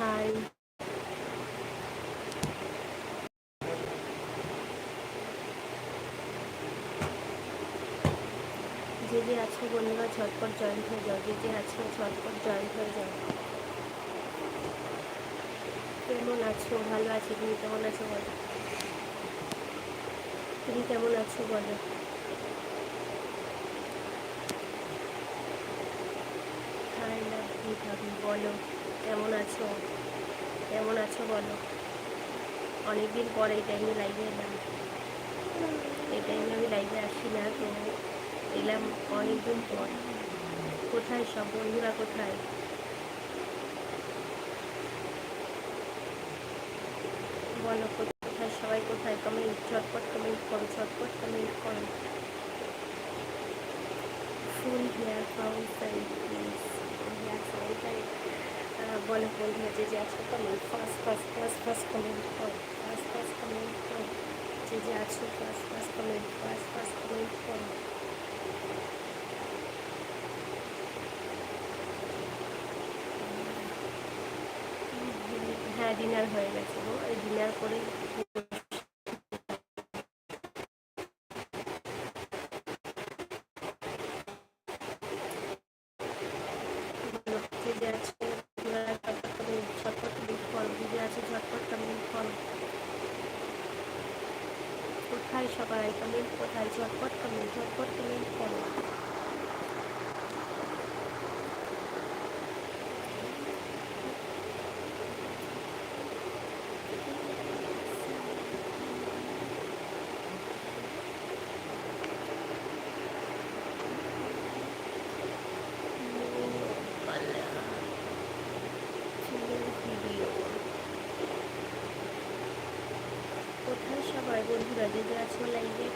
High যে যে আছে বন্ধুরা, ঝটপট জয়েন হয়ে যাও। যে যে আছে, ঝটপট জয়েন হয়ে যাও। কেমন আছো? ভালো আছি? তুমি কেমন আছো বলো? তুমি কেমন আছো বলো? আই লাভ ইউ বলো। কেমন আছো? কেমন আছো বলো? অনেকদিন পর এই টাইমে লাইভে এলাম। এই টাইমে আমি লাইভে আসি না তো এলাম অনেকদিন পর। কোথায় সব বন্ধুরা কোথায়? বলো, কোথায় সবাই কোথায়? কমেন্ট ঝটপট কমেন্ট করো, ঝটপট কমেন্ট করো। Full hair fountain please hair fountain বলো বন্ধুরা যে যে আছো comment first first first first comment কর ফার্স্ট ফার্স্ট কমেন্ট কর, যে যে আছো first first comment first first comment কর। হ্যাঁ ডিনার হয়ে গেছে গো। ডিনার করে যে যে আছে ঝটপট কমেন্ট ঝটপট কমেন্ট করো যে যে আছে ঝটপট কমেন্ট করো কোথায় সবাই কমেন্ট কোথায় ঝটপট কমেন্ট ঝটপট কমেন্ট করো ভিডিও কোথায় সবাই বন্ধুরা যে যে আছো লাইভে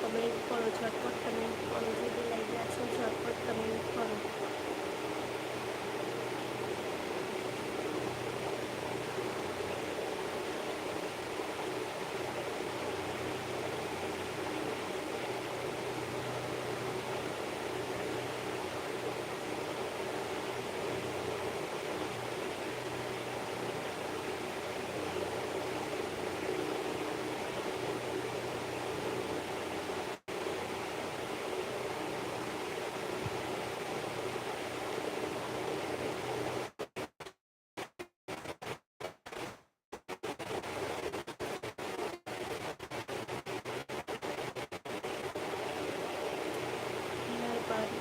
কমেন্ট করো ঝটপট কমেন্ট করো যে যে লাইভে আছো ঝটপট কমেন্ট করো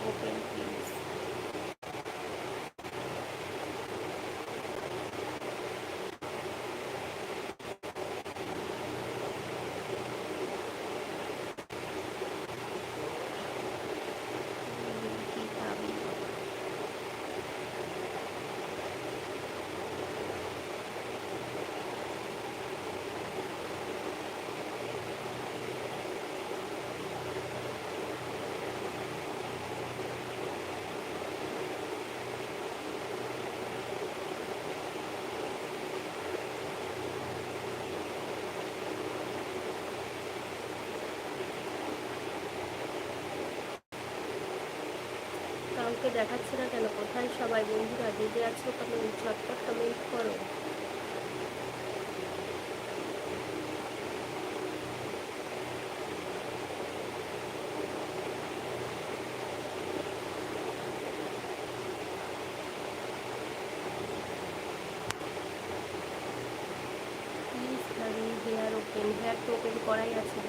হেয়ার বার ওপেন প্লিজ কি পাবি কাউকে দেখাচ্ছে না কেন? কোথায় সবাই বন্ধুরা? যে যে আছো কমেন্ট ঝটপট কমেন্ট করো। হেয়ার ওপেন হেয়ার তো ওপেন করাই আছে।